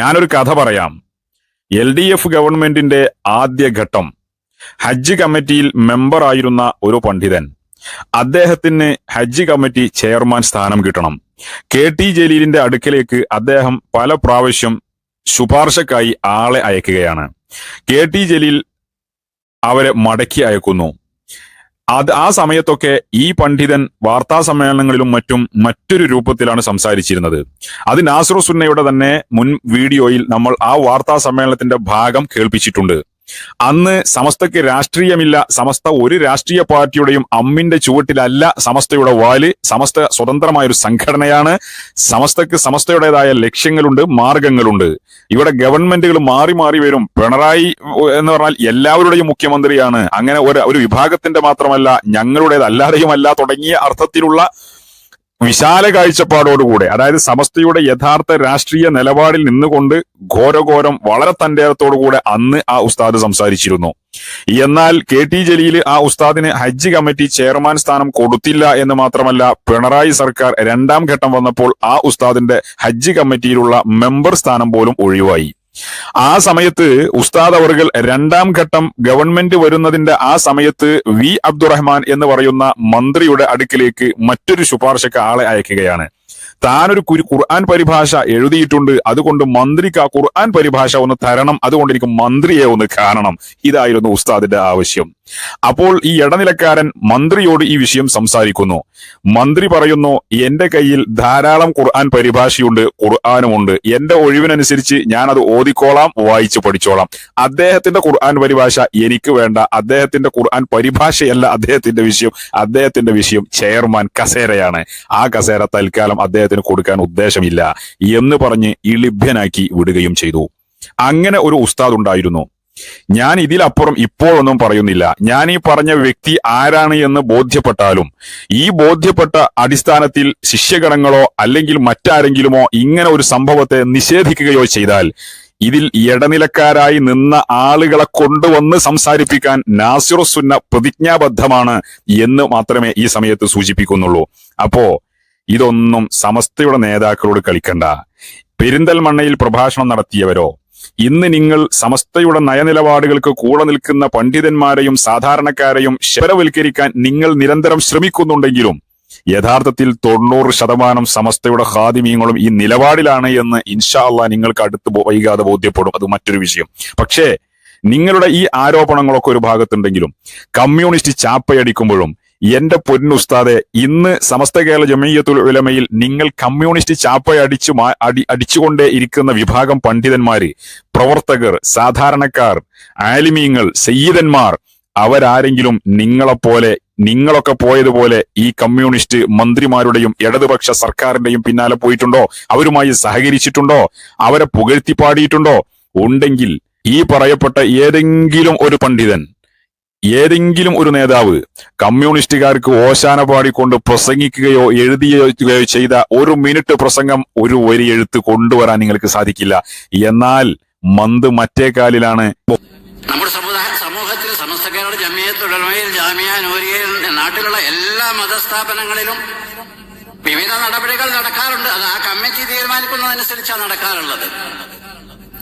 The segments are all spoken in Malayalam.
ഞാനൊരു കഥ പറയാം. എൽ ഡി എഫ് ഗവൺമെന്റിന്റെ ആദ്യഘട്ടം ഹജ്ജ് കമ്മിറ്റിയിൽ മെമ്പർ ആയിരുന്ന ഒരു പണ്ഡിതൻ. അദ്ദേഹത്തിന് ഹജ്ജ് കമ്മിറ്റി ചെയർമാൻ സ്ഥാനം കിട്ടണം. കെ ടി ജലീലിന്റെ അടുക്കലേക്ക് അദ്ദേഹം പല പ്രാവശ്യം ശുപാർശക്കായി ആളെ അയക്കുകയാണ്. കെ ടി ജലീൽ അവരെ മടക്കി അയക്കുന്നു. അത് ആ സമയത്തൊക്കെ ഈ പണ്ഡിതൻ വാർത്താ സമ്മേളനങ്ങളിലും മറ്റും മറ്റൊരു രൂപത്തിലാണ് സംസാരിച്ചിരുന്നത്. അത് നാസറു സുന്നയുടെ തന്നെ മുൻ വീഡിയോയിൽ നമ്മൾ ആ വാർത്താ സമ്മേളനത്തിന്റെ ഭാഗം കേൾപ്പിച്ചിട്ടുണ്ട്. അന്ന് സമസ്തക്ക് രാഷ്ട്രീയമില്ല. സമസ്ത ഒരു രാഷ്ട്രീയ പാർട്ടിയുടെയും അമ്മിന്റെ ചുവട്ടിലല്ല സമസ്തയുടെ വാൽ. സമസ്ത സ്വതന്ത്രമായ ഒരു സംഘടനയാണ്. സമസ്തക്ക് സമസ്തയുടേതായ ലക്ഷ്യങ്ങളുണ്ട് മാർഗങ്ങളുണ്ട്. ഇവിടെ ഗവൺമെന്റുകൾ മാറി മാറി വരും. പിണറായി എന്ന് പറഞ്ഞാൽ എല്ലാവരുടെയും മുഖ്യമന്ത്രിയാണ്. അങ്ങനെ ഒരു ഒരു വിഭാഗത്തിന്റെ മാത്രമല്ല ഞങ്ങളുടേതല്ലാതെയുമല്ല തുടങ്ങിയ അർത്ഥത്തിലുള്ള വിശാല കാഴ്ചപ്പാടോടുകൂടെ അതായത് സമസ്തയുടെ യഥാർത്ഥ രാഷ്ട്രീയ നിലപാടിൽ നിന്നുകൊണ്ട് ഘോരഘോരം വളരെ തന്റേയത്തോടുകൂടെ അന്ന് ആ ഉസ്താദ് സംസാരിച്ചിരുന്നു. എന്നാൽ കെ ടി ജലീൽ ആ ഉസ്താദിന് ഹജ്ജ് കമ്മിറ്റി ചെയർമാൻ സ്ഥാനം കൊടുത്തില്ല എന്ന് മാത്രമല്ല പിണറായി സർക്കാർ രണ്ടാം ഘട്ടം വന്നപ്പോൾ ആ ഉസ്താദിന്റെ ഹജ്ജ് കമ്മിറ്റിയിലുള്ള മെമ്പർ സ്ഥാനം പോലും ഒഴിവായി. ആ സമയത്ത് ഉസ്താദ് അവർകൾ രണ്ടാം ഘട്ടം ഗവൺമെന്റ് വരുന്നതിന്റെ ആ സമയത്ത് വി അബ്ദുറഹ്മാൻ എന്ന് പറയുന്ന മന്ത്രിയുടെ അടുക്കിലേക്ക് മറ്റൊരു ശുപാർശക്ക് ആളെ അയക്കുകയാണ്. താനൊരു കുരു ഖുർആൻ പരിഭാഷ എഴുതിയിട്ടുണ്ട്. അതുകൊണ്ട് മന്ത്രിക്ക് ആ ഖുർആൻ പരിഭാഷ ഒന്ന് തരണം. അതുകൊണ്ട് എനിക്ക് മന്ത്രിയെ ഒന്ന് കാണണം. ഇതായിരുന്നു ഉസ്താദിന്റെ ആവശ്യം. അപ്പോൾ ഈ ഇടനിലക്കാരൻ മന്ത്രിയോട് ഈ വിഷയം സംസാരിക്കുന്നു. മന്ത്രി പറയുന്നു എന്റെ കയ്യിൽ ധാരാളം ഖുർആൻ പരിഭാഷയുണ്ട് ഖുർആാനുമുണ്ട്. എന്റെ ഒഴിവിനനുസരിച്ച് ഞാൻ അത് ഓതിക്കോളാം വായിച്ചു പഠിച്ചോളാം. അദ്ദേഹത്തിന്റെ ഖുർആൻ പരിഭാഷ എനിക്ക് വേണ്ട. അദ്ദേഹത്തിന്റെ ഖുർആൻ പരിഭാഷയല്ല അദ്ദേഹത്തിന്റെ വിഷയം. അദ്ദേഹത്തിന്റെ വിഷയം ചെയർമാൻ കസേരയാണ്. ആ കസേര തൽക്കാലം അദ്ദേഹത്തിന് കൊടുക്കാൻ ഉദ്ദേശമില്ല എന്ന് പറഞ്ഞ് ഇളിഭ്യനാക്കി വിടുകയും ചെയ്തു. അങ്ങനെ ഒരു ഉസ്താദ് ഉണ്ടായിരുന്നു. ഞാൻ ഇതിലപ്പുറം ഇപ്പോഴൊന്നും പറയുന്നില്ല. ഞാൻ ഈ പറഞ്ഞ വ്യക്തി ആരാണ് എന്ന് ബോധ്യപ്പെട്ടാലും ഈ ബോധ്യപ്പെട്ട അടിസ്ഥാനത്തിൽ ശിഷ്യഗണങ്ങളോ അല്ലെങ്കിൽ മറ്റാരെങ്കിലുമോ ഇങ്ങനെ ഒരു സംഭവത്തെ നിഷേധിക്കുകയോ ചെയ്താൽ ഇതിൽ ഇടനിലക്കാരായി നിന്ന ആളുകളെ കൊണ്ടുവന്ന് സംസാരിപ്പിക്കാൻ നാസിറുസുന്ന പ്രതിജ്ഞാബദ്ധമാണ് എന്ന് മാത്രമേ ഈ സമയത്ത് സൂചിപ്പിക്കുന്നുള്ളൂ. അപ്പോ ഇതൊന്നും സമസ്തയുടെ നേതാക്കളോട് കളിക്കണ്ട. പെരിന്തൽമണ്ണയിൽ പ്രഭാഷണം നടത്തിയവരോ ഇന്ന് നിങ്ങൾ സമസ്തയുടെ നയനിലപാടുകൾക്ക് കൂടെ നിൽക്കുന്ന പണ്ഡിതന്മാരെയും സാധാരണക്കാരെയും ശരവൽക്കരിക്കാൻ നിങ്ങൾ നിരന്തരം ശ്രമിക്കുന്നുണ്ടെങ്കിലും യഥാർത്ഥത്തിൽ തൊണ്ണൂറ് ശതമാനം സമസ്തയുടെ ഹാദിമീങ്ങളും ഈ നിലപാടിലാണ് എന്ന് ഇൻഷാ നിങ്ങൾക്ക് അടുത്ത് വൈകാതെ ബോധ്യപ്പെടും. അത് മറ്റൊരു വിഷയം. പക്ഷേ നിങ്ങളുടെ ഈ ആരോപണങ്ങളൊക്കെ ഒരു ഭാഗത്തുണ്ടെങ്കിലും കമ്മ്യൂണിസ്റ്റ് ചാപ്പയടിക്കുമ്പോഴും എന്റെ പൊന്നുസ്താദെ ഇന്ന് സമസ്ത കേരള ജമീയത്തുൽ ഉലമയിൽ നിങ്ങൾ കമ്മ്യൂണിസ്റ്റ് ചാപ്പയടിച്ചു അടി അടിച്ചുകൊണ്ടേ ഇരിക്കുന്ന വിഭാഗം പണ്ഡിതന്മാര് പ്രവർത്തകർ സാധാരണക്കാർ ആലിമീങ്ങൾ സയ്യിദന്മാർ അവരാരെങ്കിലും നിങ്ങളെപ്പോലെ നിങ്ങളൊക്കെ പോയതുപോലെ ഈ കമ്മ്യൂണിസ്റ്റ് മന്ത്രിമാരുടെയും ഇടതുപക്ഷ സർക്കാരിന്റെയും പിന്നാലെ പോയിട്ടുണ്ടോ? അവരുമായി സഹകരിച്ചിട്ടുണ്ടോ? അവരെ പുകഴ്ത്തിപ്പാടിയിട്ടുണ്ടോ ഉണ്ടെങ്കിൽ ഈ പറയപ്പെട്ട ഏതെങ്കിലും ഒരു പണ്ഡിതൻ ഏതെങ്കിലും ഒരു നേതാവ് കമ്മ്യൂണിസ്റ്റുകാർക്ക് ഓശാന പാടിക്കൊണ്ട് പ്രസംഗിക്കുകയോ എഴുതിയോ ചെയ്ത ഒരു മിനിറ്റ് പ്രസംഗം ഒരു വരി എഴുത്ത് കൊണ്ടുവരാൻ നിങ്ങൾക്ക് സാധിക്കില്ല. എന്നാൽ മന്ത് മറ്റേ കാലിലാണ്. നമ്മുടെ സമുദായ സമൂഹത്തിൽ സമസ്തക്കാരുടെ ജമിയത്തുടമയിൽ ജാമിയ നൂരിയയിൽ നാട്ടിലുള്ള എല്ലാ മതസ്ഥാപനങ്ങളിലും വിവിധ നടപടികൾ നടക്കാറുണ്ട്. അത് ആ കമ്മിറ്റി തീരുമാനിക്കുന്നതനുസരിച്ചാണ് നടക്കാറുള്ളത്.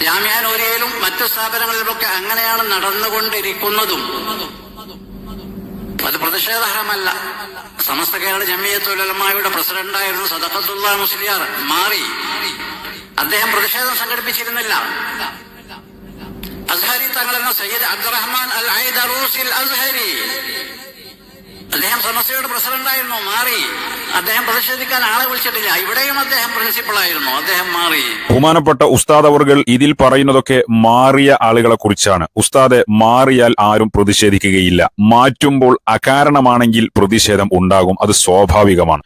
ജാമിയ നൂരിയയിലും മറ്റു സ്ഥാപനങ്ങളിലുമൊക്കെ അങ്ങനെയാണ് നടന്നുകൊണ്ടിരിക്കുന്നതും. അത് പ്രതിഷേധഹരമല്ല സമസ്ത കേരള ജമിയത്തുലമായുടെ പ്രസിഡന്റായിരുന്നു സദഖത്തുള്ള മുസ്ലിയാർ മാറി. അദ്ദേഹം പ്രതിഷേധം സംഘടിപ്പിച്ചിരുന്നില്ല. അസ്ഹരി തങ്ങളെന്ന സയ്യിദ് അബ്ദുറഹ്മാൻ അൽ ഐദറൂസിൽ അസ്ഹരി. അദ്ദേഹം സമസ്തയുടെ പ്രസിഡന്റായിരുന്നു മാറി. അദ്ദേഹം പ്രതിഷേധിക്കാൻ ആളെ വിളിച്ചിട്ടില്ല. ഇവിടെയും അദ്ദേഹം പ്രിൻസിപ്പളായിരുന്നു. അദ്ദേഹം മാറി. ബഹുമാനപ്പെട്ട ഉസ്താദ് അവർകൾ ഇതിൽ പറയുന്നതൊക്കെ മാറിയ ആളുകളെ കുറിച്ചാണ്. ഉസ്താദ് മാറിയാൽ ആരും പ്രതിഷേധിക്കുകയില്ല. മാറ്റുമ്പോൾ അകാരണമാണെങ്കിൽ പ്രതിഷേധം ഉണ്ടാകും. അത് സ്വാഭാവികമാണ്.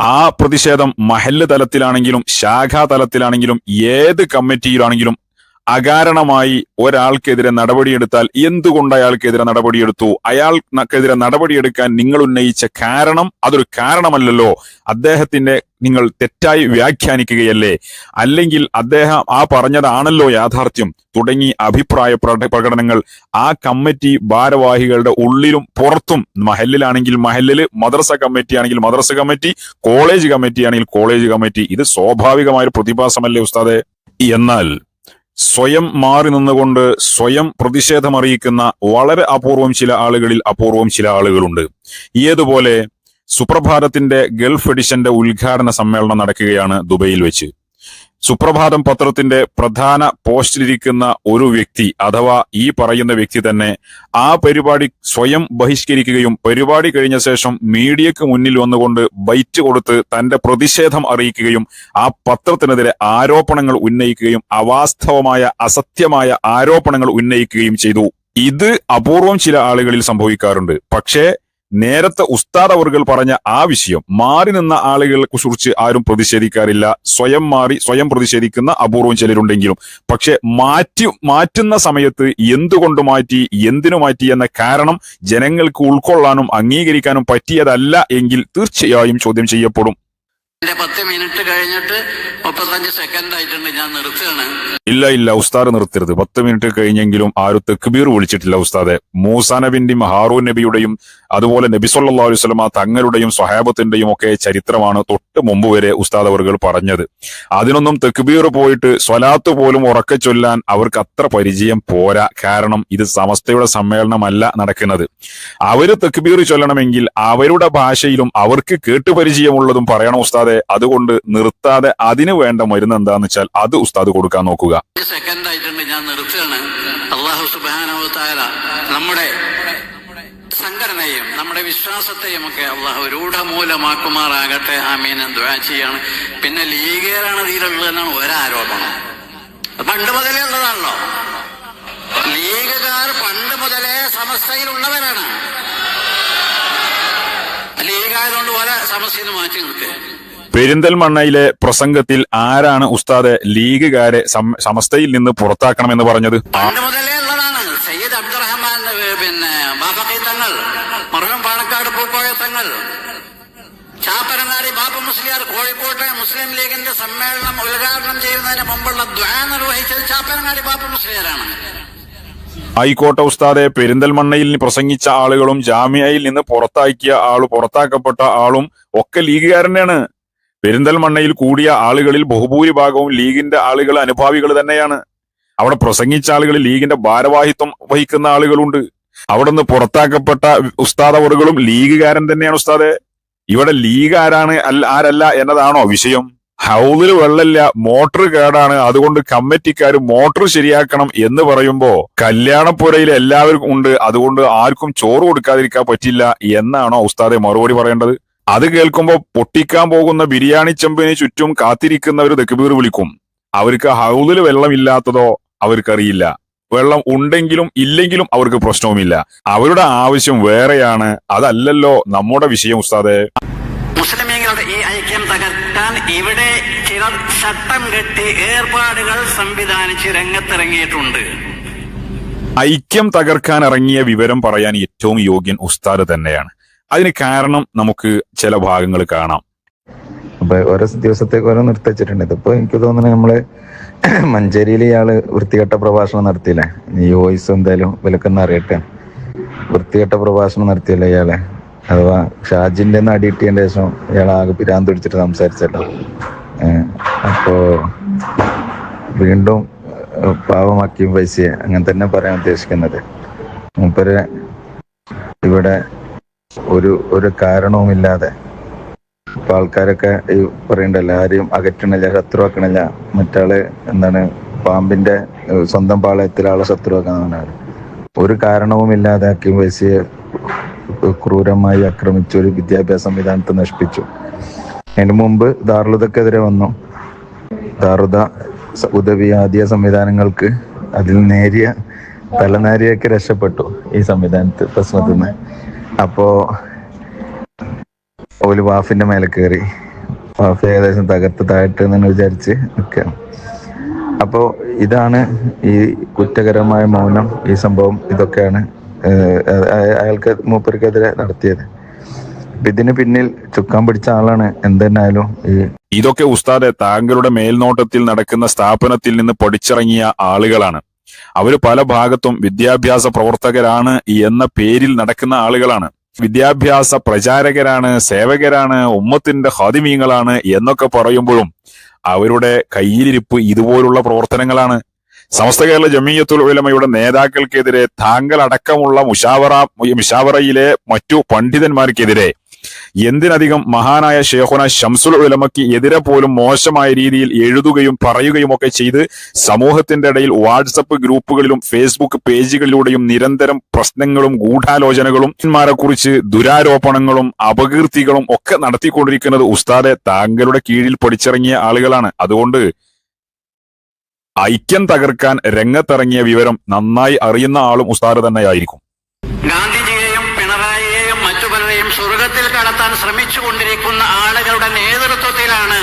ആ പ്രതിഷേധം മഹല്ല് തലത്തിലാണെങ്കിലും ശാഖാ തലത്തിലാണെങ്കിലും ഏത് കമ്മിറ്റിയിലാണെങ്കിലും അകാരണമായി ഒരാൾക്കെതിരെ നടപടിയെടുത്താൽ എന്തുകൊണ്ട് അയാൾക്കെതിരെ നടപടിയെടുത്തു? അയാൾക്കെതിരെ നടപടിയെടുക്കാൻ നിങ്ങൾ ഉന്നയിച്ച കാരണം അതൊരു കാരണമല്ലല്ലോ. അദ്ദേഹത്തിന്റെ നിങ്ങൾ തെറ്റായി വ്യാഖ്യാനിക്കുകയല്ലേ? അല്ലെങ്കിൽ അദ്ദേഹം ആ പറഞ്ഞതാണല്ലോ യാഥാർത്ഥ്യം. തുടങ്ങി അഭിപ്രായ പ്രകടനങ്ങൾ ആ കമ്മിറ്റി ഭാരവാഹികളുടെ ഉള്ളിലും പുറത്തും. മഹലിലാണെങ്കിൽ മഹലിൽ മദ്രസ കമ്മിറ്റി ആണെങ്കിൽ മദ്രസ കമ്മിറ്റി കോളേജ് കമ്മിറ്റി ആണെങ്കിൽ കോളേജ് കമ്മിറ്റി. ഇത് സ്വാഭാവികമായ ഒരു പ്രതിഭാസമല്ലേ ഉസ്താദെ? എന്നാൽ സ്വയം മാറി നിന്നുകൊണ്ട് സ്വയം പ്രതിഷേധമറിയിക്കുന്ന വളരെ അപൂർവം ചില ആളുകളിൽ അപൂർവം ചില ആളുകളുണ്ട്. ഏതുപോലെ സുപ്രഭാതത്തിന്റെ ഗൾഫ് എഡിഷന്റെ ഉദ്ഘാടന സമ്മേളനം നടക്കുകയാണ് ദുബൈയിൽ വെച്ച്. സുപ്രഭാതം പത്രത്തിന്റെ പ്രധാന പോസ്റ്റിലിരിക്കുന്ന ഒരു വ്യക്തി അഥവാ ഈ പറയുന്ന വ്യക്തി തന്നെ ആ പരിപാടി സ്വയം ബഹിഷ്കരിക്കുകയും പരിപാടി കഴിഞ്ഞ ശേഷം മീഡിയക്ക് മുന്നിൽ വന്നുകൊണ്ട് ബൈറ്റ് കൊടുത്ത് തന്റെ പ്രതിഷേധം അറിയിക്കുകയും ആ പത്രത്തിനെതിരെ ആരോപണങ്ങൾ ഉന്നയിക്കുകയും അവാസ്തവമായ അസത്യമായ ആരോപണങ്ങൾ ഉന്നയിക്കുകയും ചെയ്തു. ഇത് അപൂർവം ചില ആളുകളിൽ സംഭവിക്കാറുണ്ട്. പക്ഷേ നേരത്തെ ഉസ്താദ് അവർകൾ പറഞ്ഞ ആ വിഷയം മാറി നിന്ന ആളുകളെ കുറിച്ച് ആരും പ്രതിഷേധിക്കാറില്ല. സ്വയം മാറി സ്വയം പ്രതിഷേധിക്കുന്ന അപൂർവം ചിലരുണ്ടെങ്കിലും. പക്ഷെ മാറ്റി മാറ്റുന്ന സമയത്ത് എന്തുകൊണ്ട് മാറ്റി എന്തിനു മാറ്റി എന്ന കാരണം ജനങ്ങൾക്ക് ഉൾക്കൊള്ളാനും അംഗീകരിക്കാനും പറ്റിയതല്ല എങ്കിൽ തീർച്ചയായും ചോദ്യം ചെയ്യപ്പെടും. പത്ത് മിനിറ്റ് കഴിഞ്ഞിട്ട് മുപ്പത്തഞ്ച് സെക്കൻഡ് ആയിട്ടുണ്ട് ഞാൻ നിർത്തുകയാണ്. ഇല്ല ഇല്ല ഉസ്താദ് നിർത്തരുത്. പത്ത് മിനിറ്റ് കഴിഞ്ഞെങ്കിലും ആരും തെക്കുബീർ വിളിച്ചിട്ടില്ല ഉസ്താദെ. മൂസാ നബിന്റെയും ഹാറൂൻ നബിയുടെയും അതുപോലെ നബി സല്ലാ അലൈഹി സ്വലമ തങ്ങളുടെയും സ്വഹാബത്തിന്റെയും ഒക്കെ ചരിത്രമാണ് തൊട്ട് മുമ്പ് വരെ ഉസ്താദ് അവർകൾ പറഞ്ഞത്. അതിനൊന്നും തെക്കുബീർ പോയിട്ട് സ്വലാത്ത് പോലും ഉറക്കെ ചൊല്ലാൻ അവർക്ക് അത്ര പരിചയം പോരാ. കാരണം ഇത് സമസ്തയുടെ സമ്മേളനമല്ല നടക്കുന്നത്. അവർ തെക്കുബീർ ചൊല്ലണമെങ്കിൽ അവരുടെ ഭാഷയിലും അവർക്ക് കേട്ടുപരിചയമുള്ളതും പറയണം ഉസ്താദെ. അതുകൊണ്ട് നിർത്താതെ അതിന് വേണ്ട മരുന്ന് എന്താന്ന് വെച്ചാൽ അത് ഉസ്താദ് കൊടുക്കാൻ നോക്കുക. സെക്കൻഡ് ഞാൻ നമ്മുടെ സംഘടനയും നമ്മുടെ വിശ്വാസത്തെയും ഒക്കെ അള്ളാഹു രൂഢമൂലമാക്കുമാറാകട്ടെ. ആമീൻ. ദ്വാ ചെയ്യാണ്. പിന്നെ ലീഗേറാണ് ഇതിലുള്ളതെന്നാണ് ഒരാരോപണം. പണ്ട് മുതലേ ഉള്ളതാണല്ലോ. ലീഗുകാർ പണ്ട് മുതലേ സമസ്തയിലുള്ളവരാണ്. ലീഗായതുകൊണ്ട് പല സമസ്യയിൽ മാറ്റി നിർത്തുക. പെരിന്തൽമണ്ണയിലെ പ്രസംഗത്തിൽ ആരാണ് ഉസ്താദ് ലീഗുകാരെ സമസ്തയിൽ നിന്ന് പുറത്താക്കണമെന്ന് പറഞ്ഞത്? സയ്യിദ് അബ്ദുറഹ്മാൻ പിന്നെ തങ്ങൾ മറുകം പാണക്കാട് പൂക്കോയ തങ്ങൾ ചാപ്പരങ്ങാടി മുസ്ലിയാർ കോഴിക്കോട്ടെ മുസ്ലിം ലീഗിന്റെ സമ്മേളനം ഉദ്ഘാടനം ചെയ്യുന്നതിന് മുമ്പുള്ള ദ്വാ നിർവഹിച്ചത് ചാപ്പരങ്ങാടി ബാബു മുസ്ലിയാരാണ്. ആയിക്കോട്ടെ ഉസ്താദെ പെരിന്തൽമണ്ണയിൽ പ്രസംഗിച്ച ആളുകളും ജാമ്യയിൽ നിന്ന് പുറത്താക്കിയ ആൾ പുറത്താക്കപ്പെട്ട ആളും ഒക്കെ ലീഗുകാരനാണ് പെരിന്തൽമണ്ണയിൽ കൂടിയ ആളുകളിൽ ബഹുഭൂരിഭാഗവും ലീഗിന്റെ ആളുകൾ അനുഭാവികൾ തന്നെയാണ്. അവിടെ പ്രസംഗിച്ച ആളുകൾ ലീഗിന്റെ ഭാരവാഹിത്വം വഹിക്കുന്ന ആളുകളുണ്ട്. അവിടെ നിന്ന് പുറത്താക്കപ്പെട്ട ഉസ്താദ് അവറുകളും ലീഗുകാരൻ തന്നെയാണ് ഉസ്താദെ. ഇവിടെ ലീഗ് ആരാണ് അല്ല ആരല്ല എന്നതാണോ വിഷയം. ഹൗദിൽ വെള്ളമില്ല മോട്ടർ കേടാണ്. അതുകൊണ്ട് കമ്മിറ്റിക്കാർ മോട്ടർ ശരിയാക്കണം എന്ന് പറയുമ്പോ കല്യാണപ്പുരയിൽ എല്ലാവർക്കും ഉണ്ട്. അതുകൊണ്ട് ആർക്കും ചോറ് കൊടുക്കാതിരിക്കാൻ പറ്റില്ല എന്നാണോ ഉസ്താദെ മറുപടി പറയേണ്ടത്. അത് കേൾക്കുമ്പോ പൊട്ടിക്കാൻ പോകുന്ന ബിരിയാണി ചെമ്പിന് ചുറ്റും കാത്തിരിക്കുന്നവർ തെക്കുബീർ വിളിക്കും. അവർക്ക് ഹൗദിൽ വെള്ളമില്ലാത്തതോ അവർക്കറിയില്ല. വെള്ളം ഉണ്ടെങ്കിലും ഇല്ലെങ്കിലും അവർക്ക് പ്രശ്നവുമില്ല. അവരുടെ ആവശ്യം വേറെയാണ്. അതല്ലല്ലോ നമ്മുടെ വിഷയം ഉസ്താദെ. മുസ്ലിമീങ്ങളുടെ ഈ ഐക്യം തകർക്കാൻ ഇവിടെ ചിലർ ചട്ടം കെട്ടി ഏർപ്പാടുകൾ സംവിധാനിച്ച് രംഗത്തിറങ്ങിയിട്ടുണ്ട്. ഐക്യം തകർക്കാൻ ഇറങ്ങിയ വിവരം പറയാൻ ഏറ്റവും യോഗ്യൻ ഉസ്താദ് തന്നെയാണ്. അതിന് കാരണം നമുക്ക് ചില ഭാഗങ്ങൾ കാണാം. അപ്പൊ ഓരോ ദിവസത്തേക്ക് ഓരോ നിർത്തിച്ചിട്ടുണ്ട് ഇതിപ്പോ എനിക്ക് തോന്നുന്നു നമ്മൾ മഞ്ചേരിയിൽ ഇയാൾ വൃത്തികെട്ട പ്രഭാഷണം നടത്തിയില്ലേ? ഈ വോയിസ് എന്തായാലും വിലക്കെന്ന് അറിയട്ടെ. വൃത്തികെട്ട പ്രഭാഷണം നടത്തിയല്ലേ ഇയാളെ? അഥവാ ഷാജിന്റെ നടി കിട്ടിയതിന്റെ ശേഷം ഇയാൾ ആകെ പിരാന്ത് പിടിച്ചിട്ട് സംസാരിച്ചല്ലോ. അപ്പോ വീണ്ടും പാവമാക്കിയും പൈസയെ അങ്ങനെ തന്നെ പറയാൻ ഉദ്ദേശിക്കുന്നത്. മൂപ്പര് ഇവിടെ ഒരു ഒരു കാരണവുമില്ലാതെ ഇപ്പൊ ആൾക്കാരൊക്കെ ഈ പറയണ്ടല്ലോ ആരെയും അകറ്റണില്ല ശത്രുവാക്കണില്ല. മറ്റാൾ എന്താണ് പാമ്പിന്റെ സ്വന്തം പാളയത്തിൽ ആളെ ശത്രുവാക്കാന്ന് ഒരു കാരണവുമില്ലാതെ അക്കിം വൈസിയെ ക്രൂരമായി ആക്രമിച്ചു ഒരു വിദ്യാഭ്യാസ സംവിധാനത്തെ നശിപ്പിച്ചു. അതിന് മുമ്പ് ദാറുദക്കെതിരെ വന്നു. ദാറുദ ഉദവി ആദ്യ സംവിധാനങ്ങൾക്ക് അതിൽ നേരിയ തലനാരിയൊക്കെ രക്ഷപ്പെട്ടു ഈ സംവിധാനത്തെ പ്രശ്നത്തിൽ നിന്ന് അപ്പോ ഓൽ വാഫിന്റെ മേലെ കയറി വാഫ് ഏകദേശം തകർത്ത് താഴ്ത്ത് എന്ന് വിചാരിച്ച് നിൽക്കുകയാണ് അപ്പോ ഇതാണ് ഈ കുറ്റകരമായ മൗനം ഈ സംഭവം ഇതൊക്കെയാണ് അയാൾക്ക് മൂപ്പർക്കെതിരെ നടത്തിയത്. ഇതിന് പിന്നിൽ ചുക്കാൻ പിടിച്ച ആളാണ് എന്തെന്നായാലും ഈ ഇതൊക്കെ ഉസ്താദെ താങ്കളുടെ മേൽനോട്ടത്തിൽ നടക്കുന്ന സ്ഥാപനത്തിൽ നിന്ന് പഠിച്ചിറങ്ങിയ ആളുകളാണ്. അവർ പല ഭാഗത്തും വിദ്യാഭ്യാസ പ്രവർത്തകരാണ് എന്ന പേരിൽ നടക്കുന്ന ആളുകളാണ്. വിദ്യാഭ്യാസ പ്രചാരകരാണ് സേവകരാണ് ഉമ്മത്തിന്റെ ഹാദിമീങ്ങളാണ് എന്നൊക്കെ പറയുമ്പോഴും അവരുടെ കയ്യിലിരിപ്പ് ഇതുപോലുള്ള പ്രവർത്തനങ്ങളാണ്. സമസ്ത കേരള ജമീയത്തുൽ ഉലമയുടെ നേതാക്കൾക്കെതിരെ താങ്കൾ അടക്കമുള്ള മുഷാവറ മുഷാവറയിലെ മറ്റു പണ്ഡിതന്മാർക്കെതിരെ എന്തിനധികം മഹാനായ ഷേഖുന ഷംസുൽ ഉലമയ്ക്ക് എതിരെ പോലും മോശമായ രീതിയിൽ എഴുതുകയും പറയുകയും ഒക്കെ ചെയ്ത് സമൂഹത്തിന്റെ ഇടയിൽ വാട്സപ്പ് ഗ്രൂപ്പുകളിലും ഫേസ്ബുക്ക് പേജുകളിലൂടെയും നിരന്തരം പ്രശ്നങ്ങളും ഗൂഢാലോചനകളും കുറിച്ച് ദുരാരോപണങ്ങളും അപകീർത്തികളും ഒക്കെ നടത്തിക്കൊണ്ടിരിക്കുന്നത് ഉസ്താദെ താങ്കളുടെ കീഴിൽ പഠിച്ചിറങ്ങിയ ആളുകളാണ്. അതുകൊണ്ട് ഐക്യം തകർക്കാൻ രംഗത്തിറങ്ങിയ വിവരം നന്നായി അറിയുന്ന ആളും ഉസ്താദ് തന്നെയായിരിക്കും. പലരെയും സ്വർഗത്തിൽ കടത്താൻ ശ്രമിച്ചുകൊണ്ടിരിക്കുന്ന ആളുകളുടെ നേതൃത്വത്തിലാണ്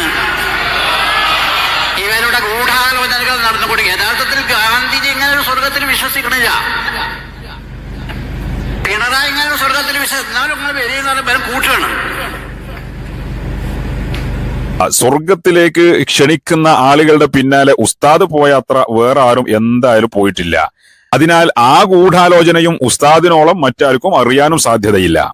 ഇവരുടെ ഗൂഢാലോചനകൾ നടന്നുകൊണ്ടിരിക്കുക യഥാർത്ഥത്തിൽ ഗാന്ധിജി ഇങ്ങനെ ഒരു സ്വർഗത്തിൽ വിശ്വസിക്കണില്ല. പിണറായി ഇങ്ങനെ ഒരു സ്വർഗത്തിൽ വിശ്വസിക്കുന്ന നിങ്ങൾ കൂട്ടാണ്. ആ, സ്വർഗത്തിലേക്ക് ക്ഷണിക്കുന്ന ആളുകളുടെ പിന്നാലെ ഉസ്താദ് പോയ അത്ര വേറെ ആരും എന്തായാലും പോയിട്ടില്ല. അതിനാൽ ആ ഗൂഢാലോചനയും ഉസ്താദിനോളം മറ്റാർക്കും അറിയാനും സാധ്യതയില്ല.